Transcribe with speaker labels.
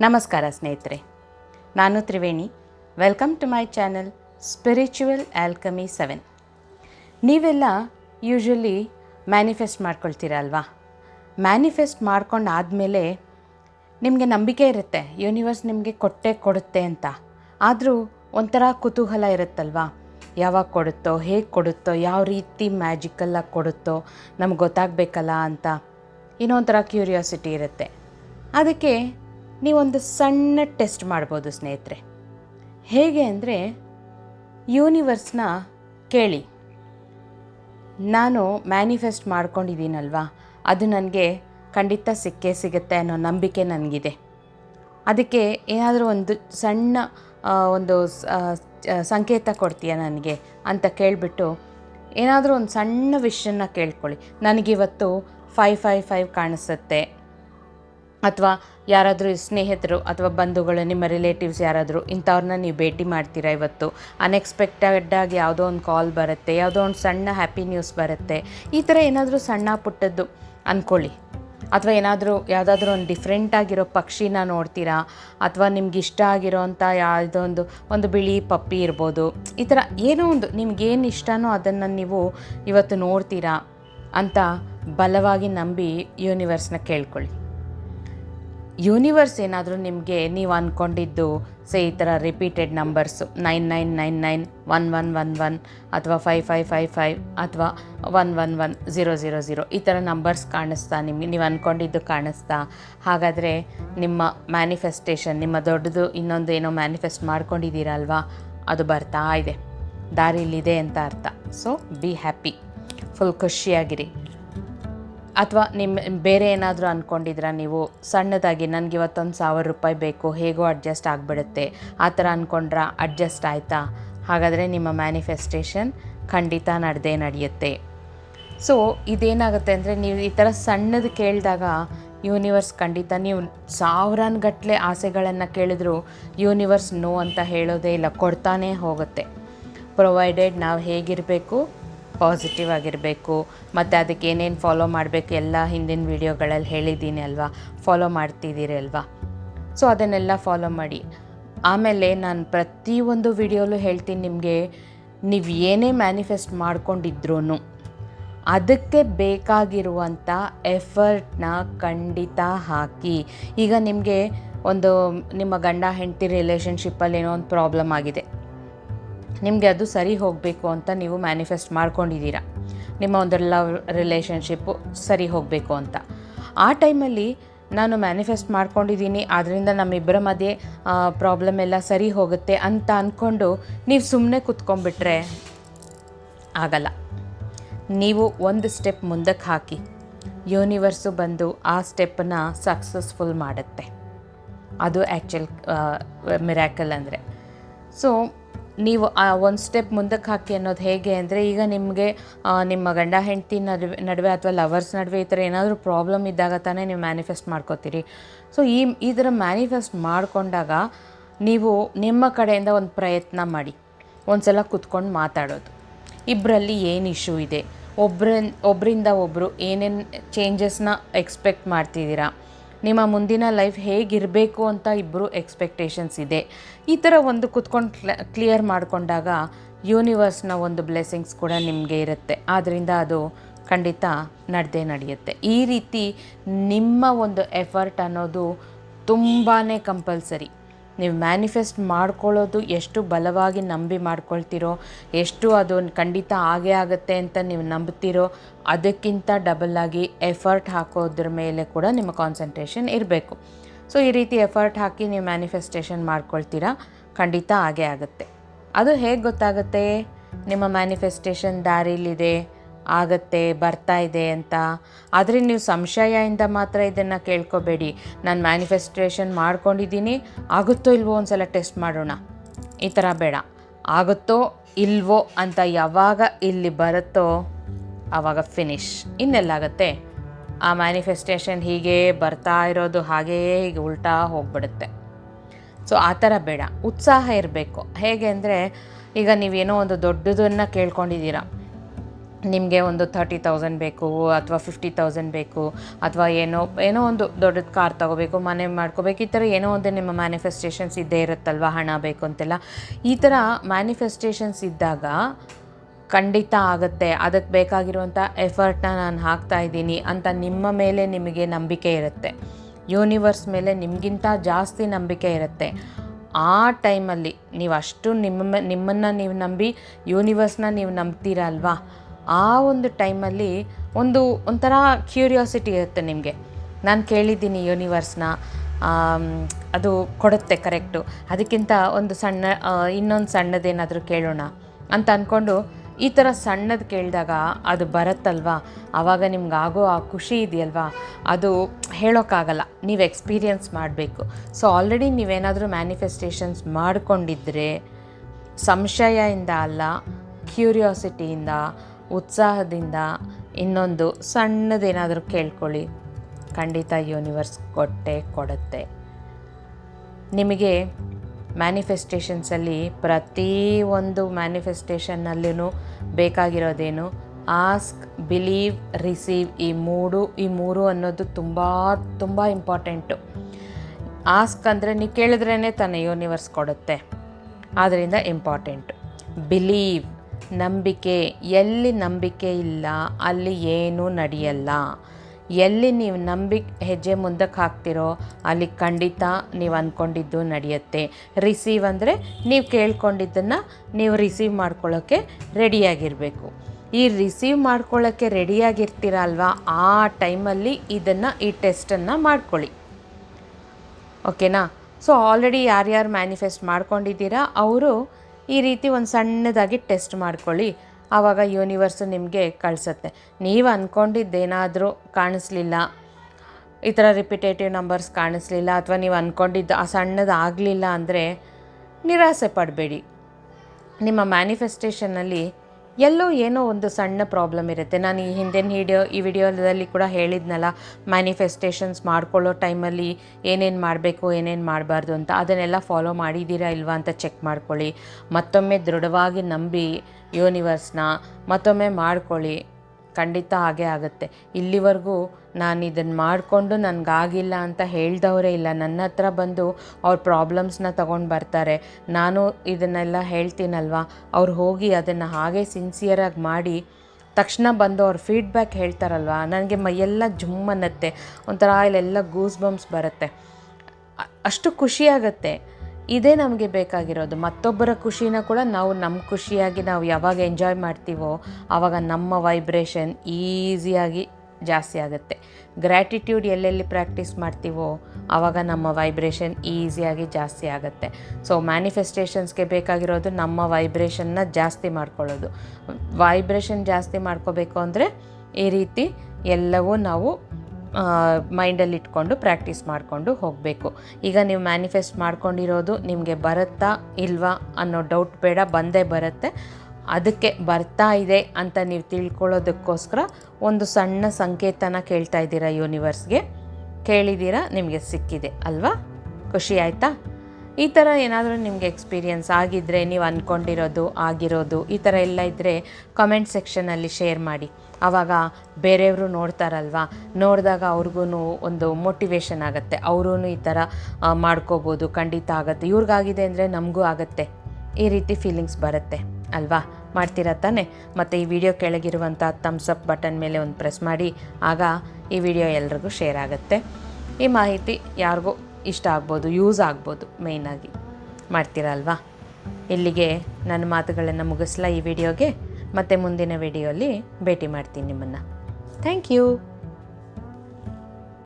Speaker 1: ನಮಸ್ಕಾರ ಸ್ನೇಹಿತರೆ, ನಾನು Triveni. Welcome to my channel spiritual alchemy seven ನೀವೆಲ್ಲ ಯೂಶ್ವಲಿ ಮ್ಯಾನಿಫೆಸ್ಟ್ ಮಾಡ್ಕೊಳ್ತೀರ ಅಲ್ವಾ? ಮ್ಯಾನಿಫೆಸ್ಟ್ ಮಾಡ್ಕೊಂಡು ಆದಮೇಲೆ ನಿಮಗೆ ನಂಬಿಕೆ ಇರುತ್ತೆ ಯೂನಿವರ್ಸ್ ನಿಮಗೆ ಕೊಟ್ಟೆ ಕೊಡುತ್ತೆ ಅಂತ. ಆದರೂ ಒಂಥರ ಕುತೂಹಲ ಇರುತ್ತಲ್ವಾ? ಯಾವಾಗ ಕೊಡುತ್ತೋ, ಹೇಗೆ ಕೊಡುತ್ತೋ, ಯಾವ ರೀತಿ ಮ್ಯಾಜಿಕಲ್ಲ ಕೊಡುತ್ತೋ, ನಮ್ಗೆ ಗೊತ್ತಾಗಬೇಕಲ್ಲ ಅಂತ. ಇನ್ನೊಂಥರ ಕ್ಯೂರಿಯಾಸಿಟಿ ಇರುತ್ತೆ. ಅದಕ್ಕೆ ನೀವೊಂದು ಸಣ್ಣ ಟೆಸ್ಟ್ ಮಾಡ್ಬೋದು ಸ್ನೇಹಿತರೆ. ಹೇಗೆ ಅಂದರೆ, ಯೂನಿವರ್ಸ್ನ ಕೇಳಿ. ನಾನು ಮ್ಯಾನಿಫೆಸ್ಟ್ ಮಾಡ್ಕೊಂಡಿದ್ದೀನಲ್ವಾ? ಅದು ನನಗೆ ಖಂಡಿತ ಸಿಕ್ಕೇ ಸಿಗುತ್ತೆ ಅನ್ನೋ ನಂಬಿಕೆ ನನಗಿದೆ. ಅದಕ್ಕೆ ಏನಾದರೂ ಒಂದು ಸಣ್ಣ ಒಂದು ಸಂಕೇತ ಕೊಡ್ತೀಯ ನನಗೆ ಅಂತ ಕೇಳಿಬಿಟ್ಟು ಏನಾದರೂ ಒಂದು ಸಣ್ಣ ವಿಷನ್ನ ಕೇಳ್ಕೊಳ್ಳಿ. ನನಗಿವತ್ತು ಫೈವ್ ಫೈವ್ ಫೈವ್ ಕಾಣಿಸುತ್ತೆ. ಅಥವಾ ಯಾರಾದರೂ ಸ್ನೇಹಿತರು ಅಥವಾ ಬಂಧುಗಳು, ನಿಮ್ಮ ರಿಲೇಟಿವ್ಸ್ ಯಾರಾದರೂ, ಇಂಥವ್ರನ್ನ ನೀವು ಭೇಟಿ ಮಾಡ್ತೀರಾ ಇವತ್ತು? ಅನ್ಎಕ್ಸ್ಪೆಕ್ಟೆಡಾಗಿ ಯಾವುದೋ ಒಂದು ಕಾಲ್ ಬರುತ್ತೆ, ಯಾವುದೋ ಒಂದು ಸಣ್ಣ ಹ್ಯಾಪಿ ನ್ಯೂಸ್ ಬರುತ್ತೆ. ಈ ಥರ ಏನಾದರೂ ಸಣ್ಣ ಪುಟ್ಟದ್ದು ಅಂದ್ಕೊಳ್ಳಿ ಅಥವಾ ಏನಾದರೂ, ಯಾವುದಾದ್ರೂ ಒಂದು ಡಿಫ್ರೆಂಟ್ ಆಗಿರೋ ಪಕ್ಷಿನ ನೋಡ್ತೀರಾ? ಅಥವಾ ನಿಮ್ಗೆ ಇಷ್ಟ ಯಾವುದೋ ಒಂದು ಒಂದು ಬಿಳಿ ಪಪ್ಪಿ ಇರ್ಬೋದು. ಈ ಥರ ಏನೋ ಒಂದು ನಿಮ್ಗೇನು ಇಷ್ಟನೋ ಅದನ್ನು ನೀವು ಇವತ್ತು ನೋಡ್ತೀರಾ ಅಂತ ಬಲವಾಗಿ ನಂಬಿ ಯೂನಿವರ್ಸ್ನ ಕೇಳ್ಕೊಳ್ಳಿ. ಯೂನಿವರ್ಸ್ ಏನಾದರೂ ನಿಮಗೆ ನೀವು ಅಂದ್ಕೊಂಡಿದ್ದು ಸೇ ಈ ಥರ repeated numbers nine nine nine nine one one one one ಅಥವಾ ಫೈವ್ ಫೈವ್ ಫೈವ್ ಫೈವ್ ಅಥವಾ one one one zero zero zero ಈ ಥರ ನಂಬರ್ಸ್ ಕಾಣಿಸ್ತಾ ನಿಮಗೆ, ನೀವು ಅಂದ್ಕೊಂಡಿದ್ದು ಕಾಣಿಸ್ತಾ? ಹಾಗಾದರೆ ನಿಮ್ಮ ಮ್ಯಾನಿಫೆಸ್ಟೇಷನ್ ನಿಮ್ಮ ದೊಡ್ಡದು ಇನ್ನೊಂದು ಏನೋ ಮ್ಯಾನಿಫೆಸ್ಟ್ ಮಾಡ್ಕೊಂಡಿದ್ದೀರಲ್ವಾ? ಅದು ಬರ್ತಾ ಇದೆ. ದಾರಿಲಿದೆ ಅಂತ ಅರ್ಥ. ಸೊ ಬಿ ಹ್ಯಾಪಿ ಫುಲ್ ಖುಷಿಯಾಗಿರಿ. ಅಥವಾ ನಿಮ್ಮ, ಬೇರೆ ಏನಾದರೂ ಅಂದ್ಕೊಂಡಿದ್ರ ನೀವು? ಸಣ್ಣದಾಗಿ ನನಗೆ ಇವತ್ತೊಂದು ಸಾವಿರ ರೂಪಾಯಿ ಬೇಕು, ಹೇಗೋ ಅಡ್ಜಸ್ಟ್ ಆಗಿಬಿಡುತ್ತೆ. ಆ ಥರ ಅಂದ್ಕೊಂಡ್ರ ಅಡ್ಜಸ್ಟ್ ಆಯಿತಾ? ಹಾಗಾದರೆ ನಿಮ್ಮ ಮ್ಯಾನಿಫೆಸ್ಟೇಷನ್ ಖಂಡಿತ ನಡೆದೇ ನಡೆಯುತ್ತೆ. ಸೊ ಇದೇನಾಗುತ್ತೆ ಅಂದರೆ ನೀವು ಈ ಥರ ಸಣ್ಣದು ಕೇಳಿದಾಗ ಯೂನಿವರ್ಸ್ ಖಂಡಿತ ನೀವು ಸಾವಿರಾನ್ಗಟ್ಟಲೆ ಆಸೆಗಳನ್ನು ಕೇಳಿದ್ರು ಯೂನಿವರ್ಸ್ ನೋ ಅಂತ ಹೇಳೋದೇ ಇಲ್ಲ, ಕೊಡ್ತಾನೇ ಹೋಗುತ್ತೆ. ಪ್ರೊವೈಡೆಡ್ ನಾವು ಹೇಗಿರಬೇಕು ಪಾಸಿಟಿವ್ ಆಗಿರಬೇಕು, ಮತ್ತು ಅದಕ್ಕೆ ಏನೇನು ಫಾಲೋ ಮಾಡಬೇಕು ಎಲ್ಲ ಹಿಂದಿನ ವೀಡಿಯೋಗಳಲ್ಲಿ ಹೇಳಿದ್ದೀನಿ ಅಲ್ವಾ? ಫಾಲೋ ಮಾಡ್ತಿದ್ದೀರಿ ಅಲ್ವಾ? ಸೊ ಅದನ್ನೆಲ್ಲ ಫಾಲೋ ಮಾಡಿ. ಆಮೇಲೆ ನಾನು ಪ್ರತಿಯೊಂದು ವಿಡಿಯೋಲು ಹೇಳ್ತೀನಿ ನಿಮಗೆ, ನೀವು ಏನೇ ಮ್ಯಾನಿಫೆಸ್ಟ್ ಮಾಡ್ಕೊಂಡಿದ್ರೂ ಅದಕ್ಕೆ ಬೇಕಾಗಿರುವಂಥ ಎಫರ್ಟ್ನ ಖಂಡಿತ ಹಾಕಿ. ಈಗ ನಿಮಗೆ ಒಂದು, ನಿಮ್ಮ ಗಂಡ, ಹೆಂಡತಿ ರಿಲೇಷನ್ಶಿಪ್ಪಲ್ಲಿ ಏನೋ ಒಂದು ಪ್ರಾಬ್ಲಮ್ ಆಗಿದೆ. ನಿಮಗೆ ಅದು ಸರಿ ಹೋಗಬೇಕು ಅಂತ ನೀವು ಮ್ಯಾನಿಫೆಸ್ಟ್ ಮಾಡ್ಕೊಂಡಿದ್ದೀರಾ. ನಿಮ್ಮ ಒಂದು ಲವ್ ರಿಲೇಷನ್ಶಿಪ್ಪು ಸರಿ ಹೋಗಬೇಕು ಅಂತ. ಆ ಟೈಮಲ್ಲಿ ನಾನು ಮ್ಯಾನಿಫೆಸ್ಟ್ ಮಾಡ್ಕೊಂಡಿದ್ದೀನಿ ಆದ್ದರಿಂದ ನಮ್ಮಿಬ್ಬರ ಮಧ್ಯೆ ಪ್ರಾಬ್ಲಮ್ ಎಲ್ಲ ಸರಿ ಹೋಗುತ್ತೆ ಅಂತ ಅಂದ್ಕೊಂಡು ನೀವು ಸುಮ್ಮನೆ ಕುತ್ಕೊಂಡ್ಬಿಟ್ರೆ ಆಗಲ್ಲ. ನೀವು ಒಂದು ಸ್ಟೆಪ್ ಮುಂದಕ್ಕೆ ಹಾಕಿ ಯೂನಿವರ್ಸು ಬಂದು ಆ ಸ್ಟೆಪ್ಪನ್ನ ಸಕ್ಸಸ್ಫುಲ್ ಮಾಡುತ್ತೆ. ಅದು ಆ್ಯಕ್ಚುಲ್ ಮಿರಾಕಲ್ ಅಂದರೆ. ಸೊ ನೀವು, ಆ, ಒಂದು ಸ್ಟೆಪ್ ಮುಂದಕ್ಕೆ ಹಾಕಿ ಅನ್ನೋದು ಹೇಗೆ ಅಂದರೆ, ಈಗ ನಿಮಗೆ ನಿಮ್ಮ ಗಂಡ ಹೆಂಡತಿ ನಡುವೆ ನಡುವೆ ಅಥವಾ ಲವರ್ಸ್ ನಡುವೆ ಈ ಥರ ಏನಾದರೂ ಪ್ರಾಬ್ಲಮ್ ಇದ್ದಾಗ ತಾನೇ ನೀವು ಮ್ಯಾನಿಫೆಸ್ಟ್ ಮಾಡ್ಕೋತೀರಿ. ಸೊ ಈ ಈ ಥರ ಮ್ಯಾನಿಫೆಸ್ಟ್ ಮಾಡಿಕೊಂಡಾಗ ನೀವು ನಿಮ್ಮ ಕಡೆಯಿಂದ ಒಂದು ಪ್ರಯತ್ನ ಮಾಡಿ. ಒಂದು ಸಲ ಕೂತ್ಕೊಂಡು ಮಾತಾಡೋದು. ಇಬ್ಬರಲ್ಲಿ ಏನು ಇಶ್ಯೂ ಇದೆ? ಒಬ್ಬರ ಒಬ್ಬರಿಂದ ಒಬ್ಬರು ಏನೇನು ಚೇಂಜಸ್ನ ಎಕ್ಸ್ಪೆಕ್ಟ್ ಮಾಡ್ತಿದ್ದೀರಾ? ನಿಮ್ಮ ಮುಂದಿನ ಲೈಫ್ ಹೇಗಿರಬೇಕು ಅಂತ ಇಬ್ಬರು ಎಕ್ಸ್ಪೆಕ್ಟೇಷನ್ಸ್ ಇದೆ. ಈ ಥರ ಒಂದು ಕುತ್ಕೊಂಡು ಕ್ಲಿಯರ್ ಮಾಡಿಕೊಂಡಾಗ ಯೂನಿವರ್ಸ್ನ ಒಂದು ಬ್ಲೆಸ್ಸಿಂಗ್ಸ್ ಕೂಡ ನಿಮಗೆ ಇರುತ್ತೆ. ಆದ್ದರಿಂದ ಅದು ಖಂಡಿತ ನಡೆದೇ ನಡೆಯುತ್ತೆ. ಈ ರೀತಿ ನಿಮ್ಮ ಒಂದು ಎಫರ್ಟ್ ಅನ್ನೋದು ತುಂಬಾ ಕಂಪಲ್ಸರಿ ನೀವು ಮ್ಯಾನಿಫೆಸ್ಟ್ ಮಾಡ್ಕೊಳ್ಳೋದು ಎಷ್ಟು ಬಲವಾಗಿ ನಂಬಿ ಮಾಡ್ಕೊಳ್ತೀರೋ, ಎಷ್ಟು ಅದು ಖಂಡಿತ ಆಗೇ ಆಗುತ್ತೆ ಅಂತ ನೀವು ನಂಬ್ತೀರೋ, ಅದಕ್ಕಿಂತ ಡಬಲ್ ಆಗಿ ಎಫರ್ಟ್ ಹಾಕೋದ್ರ ಮೇಲೆ ಕೂಡ ನಿಮ್ಮ ಕಾನ್ಸಂಟ್ರೇಷನ್ ಇರಬೇಕು. ಸೊ ಈ ರೀತಿ ಎಫರ್ಟ್ ಹಾಕಿ ನೀವು ಮ್ಯಾನಿಫೆಸ್ಟೇಷನ್ ಮಾಡ್ಕೊಳ್ತೀರಾ, ಖಂಡಿತ ಆಗೇ ಆಗುತ್ತೆ. ಅದು ಹೇಗೆ ಗೊತ್ತಾಗುತ್ತೆ? ನಿಮ್ಮ ಮ್ಯಾನಿಫೆಸ್ಟೇಷನ್ ದಾರಿಲಿದೆ ಆಗತ್ತೆ, ಬರ್ತಾ ಇದೆ ಅಂತ. ಆದರೆ ನೀವು ಸಂಶಯದಿಂದ ಮಾತ್ರ ಇದನ್ನು ಕೇಳ್ಕೊಬೇಡಿ. ನಾನು ಮ್ಯಾನಿಫೆಸ್ಟೇಷನ್ ಮಾಡ್ಕೊಂಡಿದ್ದೀನಿ. ಆಗುತ್ತೋ ಇಲ್ವೋ ಒಂದು ಸಲ ಟೆಸ್ಟ್ ಮಾಡೋಣ. ಈ ಥರ ಬೇಡ. ಆಗುತ್ತೋ ಇಲ್ವೋ ಅಂತ ಯಾವಾಗ ಇಲ್ಲಿ ಬರುತ್ತೋ ಆವಾಗ ಫಿನಿಶ್ ಇನ್ನೆಲ್ಲಾಗತ್ತೆ ಆ ಮ್ಯಾನಿಫೆಸ್ಟೇಷನ್ ಹೀಗೆ ಬರ್ತಾ ಇರೋದು ಹಾಗೇ ಹೀಗೆ ಉಲ್ಟಾ ಹೋಗ್ಬಿಡುತ್ತೆ. ಸೊ ಆ ಥರ ಬೇಡ. ಉತ್ಸಾಹ ಇರಬೇಕು. ಹೇಗೆ ಅಂದರೆ, ಈಗ ನೀವೇನೋ ಒಂದು ದೊಡ್ಡದನ್ನು ಕೇಳ್ಕೊಂಡಿದ್ದೀರಾ. ನಿಮಗೆ ಒಂದು ತರ್ಟಿ ತೌಸಂಡ್ ಬೇಕು ಅಥವಾ ಫಿಫ್ಟಿ ತೌಸಂಡ್ ಬೇಕು ಅಥವಾ ಏನೋ ಏನೋ ಒಂದು ದೊಡ್ಡದು ಕಾರ್ ತೊಗೋಬೇಕು, ಮನೆ ಮಾಡ್ಕೋಬೇಕು, ಈ ಥರ ಏನೋ ಒಂದು ನಿಮ್ಮ ಮ್ಯಾನಿಫೆಸ್ಟೇಷನ್ಸ್ ಇದ್ದೇ ಇರುತ್ತಲ್ವ, ಹಣ ಬೇಕು ಅಂತೆಲ್ಲ. ಈ ಥರ ಮ್ಯಾನಿಫೆಸ್ಟೇಷನ್ಸ್ ಇದ್ದಾಗ ಖಂಡಿತ ಆಗುತ್ತೆ. ಅದಕ್ಕೆ ಬೇಕಾಗಿರುವಂಥ ಎಫರ್ಟ್ನ ನಾನು ಹಾಕ್ತಾ ಇದ್ದೀನಿ ಅಂತ ನಿಮ್ಮ ಮೇಲೆ ನಿಮಗೆ ನಂಬಿಕೆ ಇರುತ್ತೆ. ಯೂನಿವರ್ಸ್ ಮೇಲೆ ನಿಮಗಿಂತ ಜಾಸ್ತಿ ನಂಬಿಕೆ ಇರುತ್ತೆ. ಆ ಟೈಮಲ್ಲಿ ನೀವು ಅಷ್ಟು ನಿಮ್ಮ ನಿಮ್ಮನ್ನು ನೀವು ನಂಬಿ ಯೂನಿವರ್ಸ್ನ ನೀವು ನಂಬ್ತೀರಾ ಅಲ್ವಾ ಆ ಒಂದು ಟೈಮಲ್ಲಿ ಒಂದು ಒಂಥರ ಕ್ಯೂರಿಯಾಸಿಟಿ ಇರುತ್ತೆ ನಿಮಗೆ. ನಾನು ಕೇಳಿದ್ದೀನಿ ಯೂನಿವರ್ಸ್ನ ಅದು ಕೊಡುತ್ತೆ ಕರೆಕ್ಟು. ಅದಕ್ಕಿಂತ ಒಂದು ಸಣ್ಣ ಇನ್ನೊಂದು ಸಣ್ಣದೇನಾದರೂ ಕೇಳೋಣ ಅಂತ ಅಂದ್ಕೊಂಡು ಈ ಥರ ಸಣ್ಣದು ಕೇಳಿದಾಗ ಅದು ಬರುತ್ತಲ್ವಾ? ಆವಾಗ ನಿಮ್ಗೆ ಆಗೋ ಆ ಖುಷಿ ಇದೆಯಲ್ವಾ? ಅದು ಹೇಳೋಕ್ಕಾಗಲ್ಲ. ನೀವು ಎಕ್ಸ್ಪೀರಿಯನ್ಸ್ ಮಾಡಬೇಕು. ಸೊ, ಆಲ್ರೆಡಿ ನೀವೇನಾದರೂ ಮ್ಯಾನಿಫೆಸ್ಟೇಷನ್ಸ್ ಮಾಡಿಕೊಂಡಿದ್ದರೆ ಸಂಶಯದಿಂದ ಅಲ್ಲ, ಕ್ಯೂರಿಯಾಸಿಟಿಯಿಂದ ಉತ್ಸಾಹದಿಂದ ಇನ್ನೊಂದು ಸಣ್ಣದೇನಾದರೂ ಕೇಳ್ಕೊಳ್ಳಿ. ಖಂಡಿತ ಯೂನಿವರ್ಸ್ ಕೊಟ್ಟೆ ಕೊಡುತ್ತೆ. ನಿಮಗೆ ಮ್ಯಾನಿಫೆಸ್ಟೇಷನ್ಸಲ್ಲಿ ಪ್ರತಿ ಒಂದು ಮ್ಯಾನಿಫೆಸ್ಟೇಷನ್ನಲ್ಲೂ ಬೇಕಾಗಿರೋದೇನು? ಆಸ್ಕ್ ಬಿಲೀವ್ ರಿಸೀವ್ ಈ ಮೂರು ಈ ಮೂರು ಅನ್ನೋದು ತುಂಬ ತುಂಬ ಇಂಪಾರ್ಟೆಂಟು ಆಸ್ಕ್ ಅಂದರೆ ನೀವು ಕೇಳಿದ್ರೇ ತಾನೇ ಯೂನಿವರ್ಸ್ ಕೊಡುತ್ತೆ. ಆದ್ದರಿಂದ ಇಂಪಾರ್ಟೆಂಟು ಬಿಲೀವ್ ನಂಬಿಕೆ, ಎಲ್ಲಿ ನಂಬಿಕೆ ಇಲ್ಲ, ಅಲ್ಲಿ ಏನೂ ನಡೆಯಲ್ಲ. ಎಲ್ಲಿ ನೀವು ನಂಬಿ, ಹೆಜ್ಜೆ ಮುಂದಕ್ಕೆ ಹಾಕ್ತಿರೋ, ಅಲ್ಲಿ ಖಂಡಿತ ನೀವು ಅಂದ್ಕೊಂಡಿದ್ದು ನಡೆಯುತ್ತೆ. ರಿಸೀವ್ ಅಂದರೆ ನೀವು ಕೇಳ್ಕೊಂಡಿದ್ದನ್ನು ನೀವು ರಿಸೀವ್ ಮಾಡ್ಕೊಳ್ಳೋಕ್ಕೆ ರೆಡಿಯಾಗಿರಬೇಕು. ಈ ರಿಸೀವ್ ಮಾಡ್ಕೊಳ್ಳೋಕ್ಕೆ ರೆಡಿಯಾಗಿರ್ತೀರ ಅಲ್ವಾ ಆ ಟೈಮಲ್ಲಿ ಇದನ್ನು, ಈ ಟೆಸ್ಟನ್ನು ಮಾಡ್ಕೊಳ್ಳಿ. ಓಕೆನಾ ಸೊ ಆಲ್ರೆಡಿ ಯಾರ್ಯಾರು ಮ್ಯಾನಿಫೆಸ್ಟ್ ಮಾಡ್ಕೊಂಡಿದ್ದೀರಾ? ಅವರು ಈ ರೀತಿ ಒಂದು ಸಣ್ಣದಾಗಿ ಟೆಸ್ಟ್ ಮಾಡ್ಕೊಳ್ಳಿ. ಆವಾಗ ಯೂನಿವರ್ಸು ನಿಮಗೆ ಕಳಿಸುತ್ತೆ. ನೀವು ಅಂದ್ಕೊಂಡಿದ್ದೇನಾದರೂ ಕಾಣಿಸ್ಲಿಲ್ಲ, ಈ ಥರ ರಿಪಿಟೇಟಿವ್ ನಂಬರ್ಸ್ ಕಾಣಿಸ್ಲಿಲ್ಲ, ಅಥವಾ ನೀವು ಅಂದ್ಕೊಂಡಿದ್ದು ಆ ಸಣ್ಣದಾಗಲಿಲ್ಲ ಅಂದರೆ ನಿರಾಸೆ ಪಡಬೇಡಿ. ನಿಮ್ಮ ಮ್ಯಾನಿಫೆಸ್ಟೇಷನ್ನಲ್ಲಿ ಎಲ್ಲೋ ಏನೋ ಒಂದು ಸಣ್ಣ ಪ್ರಾಬ್ಲಮ್ ಇರುತ್ತೆ. ನಾನು ಈ ಹಿಂದಿನ ವಿಡಿಯೋ ಈ ವಿಡಿಯೋದಲ್ಲಿ ಕೂಡ ಹೇಳಿದ್ನಲ್ಲ ಮ್ಯಾನಿಫೆಸ್ಟೇಷನ್ಸ್ ಮಾಡ್ಕೊಳ್ಳೋ ಟೈಮಲ್ಲಿ ಏನೇನು ಮಾಡಬೇಕು, ಏನೇನು ಮಾಡಬಾರ್ದು ಅಂತ. ಅದನ್ನೆಲ್ಲ ಫಾಲೋ ಮಾಡಿದ್ದೀರಾ ಇಲ್ವಾ ಅಂತ ಚೆಕ್ ಮಾಡ್ಕೊಳ್ಳಿ. ಮತ್ತೊಮ್ಮೆ ದೃಢವಾಗಿ ನಂಬಿ ಯೂನಿವರ್ಸ್ನ ಮತ್ತೊಮ್ಮೆ ಮಾಡ್ಕೊಳ್ಳಿ. ಖಂಡಿತ ಹಾಗೆ ಆಗುತ್ತೆ. ಇಲ್ಲಿವರೆಗೂ ನಾನು ಇದನ್ನು ಮಾಡಿಕೊಂಡು ನನಗಾಗಿಲ್ಲ ಅಂತ ಹೇಳ್ದವರೇ ಇಲ್ಲ. ನನ್ನ ಹತ್ರ ಬಂದು ಅವ್ರ ಪ್ರಾಬ್ಲಮ್ಸ್ನ ತಗೊಂಡು ಬರ್ತಾರೆ. ನಾನು ಇದನ್ನೆಲ್ಲ ಹೇಳ್ತೀನಲ್ವ? ಅವ್ರು ಹೋಗಿ ಅದನ್ನು ಹಾಗೆ ಸಿನ್ಸಿಯರಾಗಿ ಮಾಡಿ ತಕ್ಷಣ ಬಂದು ಅವ್ರ ಫೀಡ್ಬ್ಯಾಕ್ ಹೇಳ್ತಾರಲ್ವ? ನನಗೆ ಮೈಯೆಲ್ಲ ಜುಮ್ ಅನ್ನತ್ತೆ ಒಂಥರ ಇಲ್ಲೆಲ್ಲ ಗೂಸ್ ಬಂಪ್ಸ್ ಬರುತ್ತೆ ಅಷ್ಟು ಖುಷಿಯಾಗತ್ತೆ ಇದೇ ನಮಗೆ ಬೇಕಾಗಿರೋದು. ಮತ್ತೊಬ್ಬರ ಖುಷಿನ ಕೂಡ ನಾವು ನಮ್ಮ ಖುಷಿಯಾಗಿ ನಾವು ಯಾವಾಗ ಎಂಜಾಯ್ ಮಾಡ್ತೀವೋ ಆವಾಗ ನಮ್ಮ ವೈಬ್ರೇಷನ್ ಈಸಿಯಾಗಿ ಜಾಸ್ತಿ ಆಗುತ್ತೆ. ಗ್ರ್ಯಾಟಿಟ್ಯೂಡ್ ಎಲ್ಲೆಲ್ಲಿ ಪ್ರಾಕ್ಟೀಸ್ ಮಾಡ್ತೀವೋ ಆವಾಗ ನಮ್ಮ ವೈಬ್ರೇಷನ್ ಈಸಿಯಾಗಿ ಜಾಸ್ತಿ ಆಗುತ್ತೆ. ಸೊ ಮ್ಯಾನಿಫೆಸ್ಟೇಷನ್ಸ್ಗೆ ಬೇಕಾಗಿರೋದು ನಮ್ಮ ವೈಬ್ರೇಷನ್ನ ಜಾಸ್ತಿ ಮಾಡ್ಕೊಳ್ಳೋದು. ವೈಬ್ರೇಷನ್ ಜಾಸ್ತಿ ಮಾಡ್ಕೋಬೇಕು ಅಂದರೆ ಈ ರೀತಿ ಎಲ್ಲವೂ ನಾವು ಮೈಂಡಲ್ಲಿ ಇಟ್ಕೊಂಡು ಪ್ರಾಕ್ಟೀಸ್ ಮಾಡಿಕೊಂಡು ಹೋಗಬೇಕು. ಈಗ ನೀವು ಮ್ಯಾನಿಫೆಸ್ಟ್ ಮಾಡ್ಕೊಂಡಿರೋದು ನಿಮಗೆ ಬರುತ್ತಾ ಇಲ್ವಾ ಅನ್ನೋ ಡೌಟ್ ಬೇಡ, ಬಂದೇ ಬರುತ್ತೆ. ಅದಕ್ಕೆ ಬರ್ತಾ ಇದೆ ಅಂತ ನೀವು ತಿಳ್ಕೊಳ್ಳೋದಕ್ಕೋಸ್ಕರ ಒಂದು ಸಣ್ಣ ಸಂಕೇತನ ಕೇಳ್ತಾ ಇದ್ದೀರಾ ಯೂನಿವರ್ಸ್ಗೆ ಕೇಳಿದ್ದೀರಾ? ನಿಮಗೆ ಸಿಕ್ಕಿದೆ ಅಲ್ವಾ? ಖುಷಿ ಆಯಿತಾ? ಈ ಥರ ಏನಾದರೂ ನಿಮಗೆ ಎಕ್ಸ್ಪೀರಿಯನ್ಸ್ ಆಗಿದ್ದರೆ ನೀವು ಅಂದ್ಕೊಂಡಿರೋದು ಆಗಿರೋದು, ಈ ಥರ ಎಲ್ಲ ಇದ್ದರೆ ಕಮೆಂಟ್ ಸೆಕ್ಷನಲ್ಲಿ ಶೇರ್ ಮಾಡಿ. ಆವಾಗ ಬೇರೆಯವರು ನೋಡ್ತಾರಲ್ವ? ನೋಡಿದಾಗ ಅವ್ರಿಗೂ ಒಂದು ಮೋಟಿವೇಶನ್ ಆಗುತ್ತೆ. ಅವರೂ ಈ ಥರ ಮಾಡ್ಕೋಬೋದು. ಖಂಡಿತ ಆಗುತ್ತೆ. ಇವ್ರಿಗಾಗಿದೆ ಅಂದರೆ ನಮಗೂ ಆಗುತ್ತೆ. ಈ ರೀತಿ ಫೀಲಿಂಗ್ಸ್ ಬರುತ್ತೆ. ಅಲ್ವಾ? ಮಾಡ್ತೀರಾ ತಾನೆ? ಮತ್ತು ಈ ವಿಡಿಯೋ ಕೆಳಗಿರುವಂಥ ಥಮ್ಸ್ ಅಪ್ ಬಟನ್ ಮೇಲೆ ಒಂದು ಪ್ರೆಸ್ ಮಾಡಿ. ಆಗ ಈ ವಿಡಿಯೋ ಎಲ್ರಿಗೂ ಶೇರ್ ಆಗುತ್ತೆ. ಈ ಮಾಹಿತಿ ಯಾರಿಗೂ ಇಷ್ಟ ಆಗ್ಬೋದು ಯೂಸ್ ಆಗ್ಬೋದು ಮೇಯ್ನಾಗಿ ಮಾಡ್ತೀರಲ್ವಾ? ಇಲ್ಲಿಗೆ ನನ್ನ ಮಾತುಗಳನ್ನು ಮುಗಿಸ್ಲಾ ಈ ವಿಡಿಯೋಗೆ ಮತ್ತು ಮುಂದಿನ ವಿಡಿಯೋಲಿ ಭೇಟಿ ಮಾಡ್ತೀನಿ ನಿಮ್ಮನ್ನು. Thank you